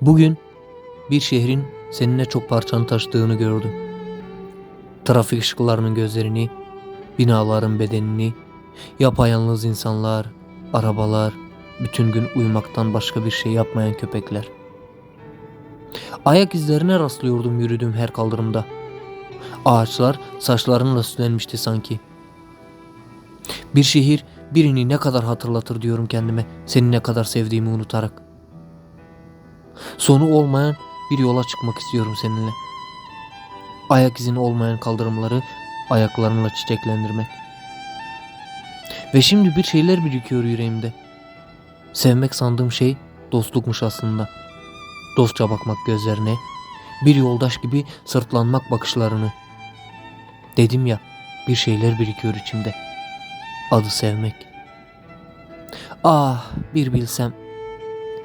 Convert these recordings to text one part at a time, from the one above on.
Bugün bir şehrin seninle çok parçanı taşıdığını gördüm. Trafik ışıklarının gözlerini, binaların bedenini, yapayalnız insanlar, arabalar, bütün gün uyumaktan başka bir şey yapmayan köpekler. Ayak izlerine rastlıyordum yürüdüğüm her kaldırımda. Ağaçlar saçlarınla süslenmişti sanki. Bir şehir birini ne kadar hatırlatır diyorum kendime seni ne kadar sevdiğimi unutarak. Sonu olmayan bir yola çıkmak istiyorum seninle. Ayak izin olmayan kaldırımları ayaklarınla çiçeklendirmek. Ve şimdi bir şeyler birikiyor yüreğimde. Sevmek sandığım şey dostlukmuş aslında. Dostça bakmak gözlerine, bir yoldaş gibi sırtlanmak bakışlarını. Dedim ya, bir şeyler birikiyor içimde. Adı sevmek. Ah, bir bilsem.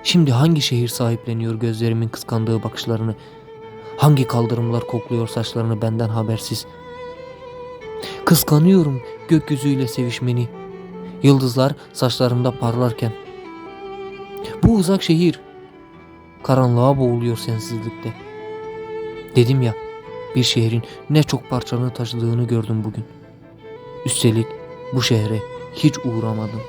Şimdi hangi şehir sahipleniyor gözlerimin kıskandığı bakışlarını? Hangi kaldırımlar kokluyor saçlarını benden habersiz? Kıskanıyorum gökyüzüyle sevişmeni. Yıldızlar saçlarımda parlarken. Bu uzak şehir karanlığa boğuluyor sensizlikte. Dedim ya bir şehrin ne çok parçanı taşıdığını gördüm bugün. Üstelik bu şehre hiç uğramadım.